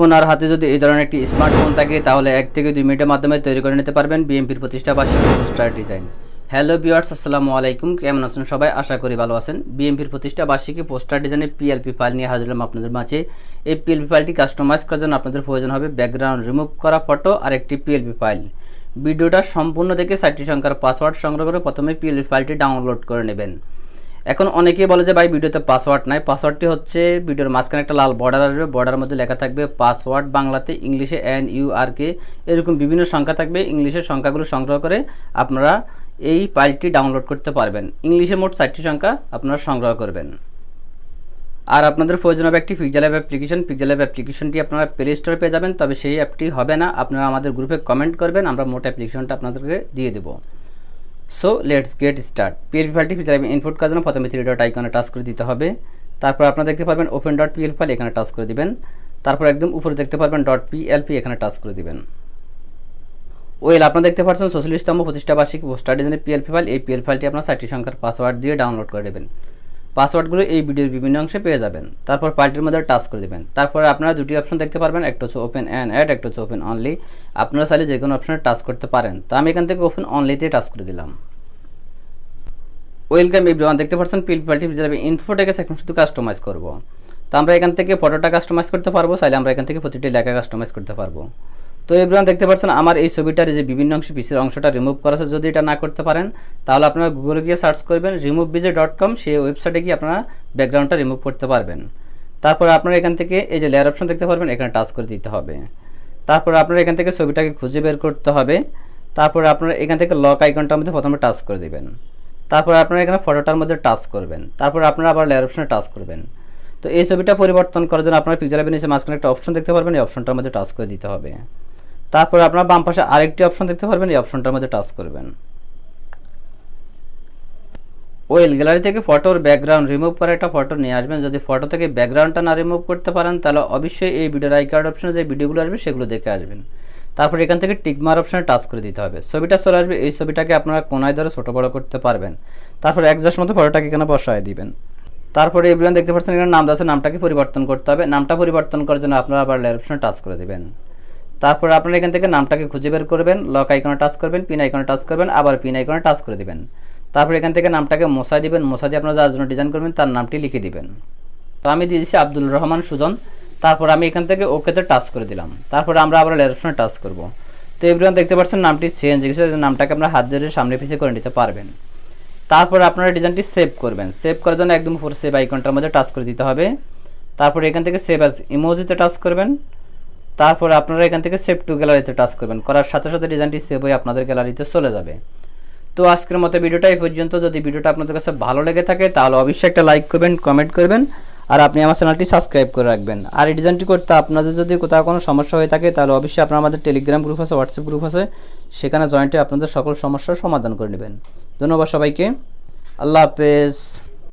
আপনার হাতে যদি এই ধরনের একটি স্মার্টফোন থাকে, তাহলে এক থেকে দুই মিনিটের মাধ্যমে তৈরি করে নিতে পারবেন বিএমপির প্রতিষ্ঠা বার্ষিক পোস্টার ডিজাইন। হ্যালো বিয়ার্স আসসালামু আলাইকুম। কেমন আছেন সবাই? আশা করি ভালো আছেন। বিএমপির প্রতিষ্ঠা বার্ষিকী পোস্টার ডিজাইনের পিএলপি ফাইল নিয়ে হাজির হলাম আপনাদের মাঝে। এই পিএলপি ফাইলটি কাস্টমাইজ করার জন্য আপনাদের প্রয়োজন হবে ব্যাকগ্রাউন্ড রিমুভ করা ফটো আর একটি পিএলপি ফাইল ভিডিওটা সম্পূর্ণ দেখে চারটি সংখ্যার পাসওয়ার্ড সংগ্রহ করে প্রথমে পিএলপি ফাইলটি ডাউনলোড করে নেবেন। এখন অনেকেই বলে যে ভাই, ভিডিওতে পাসওয়ার্ড নাই। পাসওয়ার্ডটি হচ্ছে ভিডিওর মাঝখানে একটা লাল বর্ডার আসবে। বর্ডারের মধ্যে লেখা থাকবে পাসওয়ার্ড বাংলাতে ইংলিশে এন ইউ আর কে এরকম বিভিন্ন সংখ্যা থাকবে। ইংলিশের সংখ্যাগুলো সংগ্রহ করে আপনারা এই ফাইলটি ডাউনলোড করতে পারবেন। ইংলিশে মোট চারটি সংখ্যা আপনারা সংগ্রহ করবেন। আর আপনাদের প্রয়োজন হবে একটি Pixel app application Pixel app অ্যাপ্লিকেশনটি আপনারা প্লে স্টোরে পেয়ে যাবেন। তবে সেই অ্যাপটি হবে না। আপনারা আমাদের গ্রুপে কমেন্ট করবেন। আমরা মোট অ্যাপ্লিকেশনটা আপনাদেরকে দিয়ে দেবো। So let's get start PLP ফাইলটি ফিচার ইনপুট করার জন্য প্রথমে থ্রি ডট আইকনে টাচ করে দিতে হবে। তারপর আপনারা দেখতে পারবেন ওপেন ডট পিএল ফাইল এখানে টাচ করে দিবেন। তারপর একদম উপরে দেখতে পারবেন ডট পিএলপি এখানে টাচ করে দিবেন। ওয়েল আপনারা দেখতে পাচ্ছেন চল্লিশতম প্রতিষ্ঠা বার্ষিক পোস্টার ডিজাইনের পিএলপি ফাইল এই পিএল ফাইলটি আপনার সাইটটি সংখ্যার পাসওয়ার্ড দিয়ে ডাউনলোড করে দেবেন। পাসওয়ার্ডগুলো এই ভিডিওর বিভিন্ন অংশে পেয়ে যাবেন। তারপর ফাইলটির মধ্যে টাচ করে দেবেন। তারপরে আপনারা দুটি অপশন দেখতে পারবেন, একটা হচ্ছে ওপেন অ্যান্ড অ্যাড একটা হচ্ছে ওপেন অনলি আপনারা চাইলে যে কোনো অপশনে টাচ করতে পারেন। তো আমি এখান থেকে ওপেন অনলিতে টাচ করে দিলাম। ওয়েলকাম এভরিওয়ান দেখতে পাচ্ছেন পিল পাল্টি যাবে। ইনফোটাকে এখন শুধু কাস্টমাইজ করব। তো আমরা এখান থেকে ফটোটা কাস্টমাইজ করতে পারব, চাইলে আমরা এখান থেকে প্রতিটি লেখা কাস্টমাইজ করতে পারব। তো এভরিওয়ান দেখতে পাচ্ছেন আমার এই ছবিটার যে বিভিন্ন অংশ, পিসের অংশটা রিমুভ করা আছে। যদি এটা না করতে পারেন, তাহলে আপনারা গুগলে গিয়ে সার্চ করবেন রিমুভ বিজে ডট কম সেই ওয়েবসাইটে গিয়ে আপনারা ব্যাকগ্রাউন্ডটা রিমুভ করতে পারবেন। তারপরে আপনারা এখান থেকে এই যে লেয়ার অপশন দেখতে পারবেন, এখানে টাচ করে দিতে হবে। তারপরে আপনারা এখান থেকে ছবিটাকে খুঁজে বের করতে হবে। তারপরে আপনারা এখান থেকে লক আইকনটার মধ্যে প্রথমে টাচ করে দেবেন। তারপরে আপনারা এখানে ফটোটার মধ্যে টাচ করবেন। তারপর আপনারা আবার লেয়ার অপশনে টাচ করবেন। তো এই ছবিটা পরিবর্তন করার জন্য আপনারা পিকচার নিচে মাঝখানে একটা অপশন দেখতে পারবেন, এই অপশনটার মধ্যে টাচ করে দিতে হবে। তারপরে আপনার বাম পাশে আরেকটি অপশন দেখতে পারবেন, এই অপশনটার মধ্যে টাচ করবেন। ওয়েল গ্যালারি থেকে ফটোর ব্যাকগ্রাউন্ড রিমুভ করে একটা ফটো নিয়ে আসবেন। যদি ফটো থেকে ব্যাকগ্রাউন্ডটা না রিমুভ করতে পারেন, তাহলে অবশ্যই এই ভিডিওর আই কার্ড অপশনে যে ভিডিওগুলো আসবে, সেগুলো দেখে আসবেন। তারপর এখান থেকে টিকমার অপশনে টাচ করে দিতে হবে। ছবিটা চলে আসবে, এই ছবিটাকে আপনারা কোনায় ধরে ছোটো বড়ো করতে পারবেন। তারপর একজাস্ট মতো ফটোটাকে এখানে বসায় দিবেন। তারপরে এভরিওয়ান দেখতে পাচ্ছেন, এখানে নাম আছে, নামটাকে পরিবর্তন করতে হবে। নামটা পরিবর্তন করার জন্য আপনারা আবার লেয়ার অপশনে টাচ করে দেবেন। তারপর আপনারা এখান থেকে নামটাকে খুঁজে বের করবেন লক আইকনে টাচ করবেন পিন আইকনে টাচ করবেন, আবার পিন আইকনে টাচ করে দিবেন। তারপর এখান থেকে নামটাকে মশাই দিবেন মশা দিয়ে আপনারা যার জন্য ডিজাইন করবেন তার নামটি লিখে দিবেন। তো আমি দিয়ে দিচ্ছি আব্দুল রহমান সুজন, তারপর আমি এখান থেকে ওকেতে টাচ করে দিলাম। তারপরে আমরা আবার লেয়ার অপশনে টাচ করব। তো এভরিওয়ান দেখতে পাচ্ছেন নামটি চেঞ্জ গেছে নামটাকে আপনারা হাত ধরে সামনে পিছিয়ে করে নিতে পারবেন। তারপর আপনারা ডিজাইনটি সেভ করবেন। সেভ করার জন্য একদম উপরে সেভ আইকনটার মধ্যে টাচ করে দিতে হবে। তারপর এখান থেকে সেভ অ্যাজ ইমোজিতে টাচ করবেন। তারপর আপনারা এখান থেকে সেভ টু গ্যালারিতে টাচ করবেন। করার সাথে সাথে ডিজাইনটি সেভ হয়ে আপনাদের গ্যালারিতে চলে যাবে। তো আজকের মতো ভিডিওটা এই পর্যন্ত। যদি ভিডিওটা আপনাদের কাছে ভালো লেগে থাকে, তাহলে অবশ্যই একটা লাইক করবেন কমেন্ট করবেন, আর আপনি আমার চ্যানেলটি সাবস্ক্রাইব করে রাখবেন। আর এই ডিজাইনটি করতে আপনাদের যদি কোথাও কোনো সমস্যা হয়ে থাকে, তাহলে অবশ্যই আপনার আমাদের টেলিগ্রাম গ্রুপ আছে হোয়াটসঅ্যাপ গ্রুপ আছে, সেখানে জয়েন্টে আপনাদের সকল সমস্যার সমাধান করে নেবেন। ধন্যবাদ সবাইকে। আল্লাহ হাফেজ।